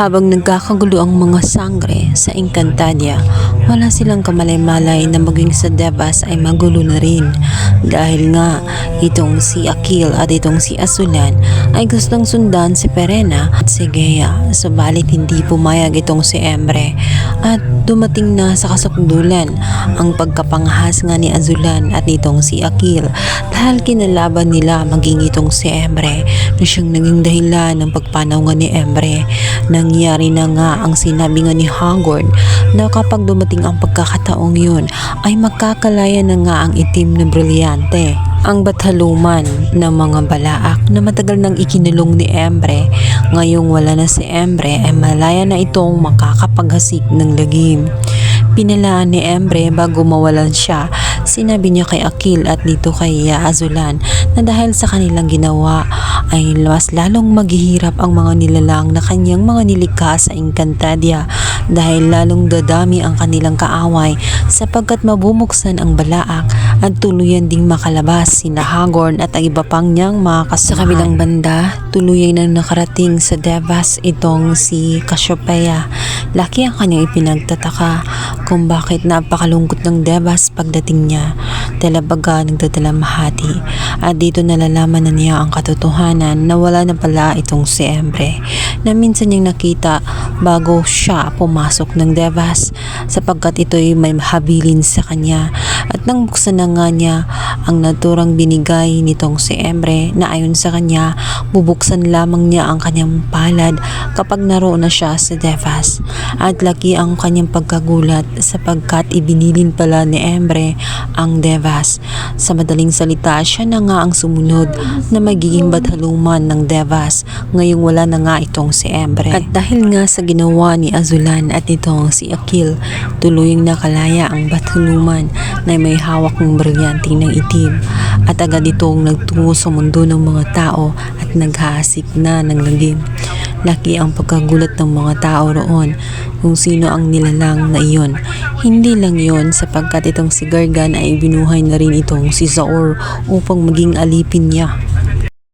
Habang nagkakagulo ang mga sangre sa Encantadia, wala silang kamalay-malay na maging sa Devas ay magulo na rin. Dahil nga, itong si Akil at itong si Azulan ay gustong sundan si Perena at si Gea. Subalit hindi pumayag itong si Emre at dumating na sa kasukdulan ang pagkapanghas nga ni Azulan at nitong si Akil dahil kinalaban nila maging itong si Emre na siyang naging dahilan ng pagpanaw nga ni Emre. Nangyari na nga ang sinabi nga ni Hagord na kapag dumating ang pagkakataong yun ay magkakalaya na nga ang itim na brilyante. Ang bathaluman ng mga balaak na matagal nang ikinulong ni Emre, ngayong wala na si Emre ay malaya na itong makakapaghasik ng lagim. Pinalaan ni Emre bago mawalan siya, sinabi niya kay Akil at dito kay Azulan na dahil sa kanilang ginawa ay mas lalong maghihirap ang mga nilalang na kanyang mga nilikha sa Encantadia dahil lalong dadami ang kanilang kaaway sapagkat mabumuksan ang balaak at tuluyan ding makalabas sina Hagorn at ang iba pang niyang mga kasamahan. Sa kabilang banda, tuluyan nang nakarating sa Devas itong si Cassiopeia. Laki ang kanyang ipinagtataka kung bakit napakalungkot ng Devas pagdating niya. Talabaga nagdadalamhati at dito nalalaman na niya ang katotohanan na wala na pala itong si Emre na minsan niyang nakita bago siya pumasok ng Devas sapagkat ito'y may habilin sa kanya at nang buksan na nga niya ang naturang binigay nitong si Emre na ayon sa kanya bubuksan lamang niya ang kanyang palad kapag naroon na siya sa Devas at laki ang kanyang pagkagulat sapagkat ibinilin pala ni Emre ang Devas. Sa madaling salita, siya na nga ang sumunod na magiging bathaluman ng Devas ngayong wala na nga itong si Emre. At dahil nga sa ginawa ni Azulan at itong si Akil, tuluyang nakalaya ang bathaluman na may hawak ng brilyanting ng itim at agad itong nagtungo sa mundo ng mga tao at naghahasik na ng lagim. Laki ang pagkagulat ng mga tao roon kung sino ang nilalang na iyon. Hindi lang yon sapagkat itong si Gargan ay binuhay na rin itong si Zaor upang maging alipin niya.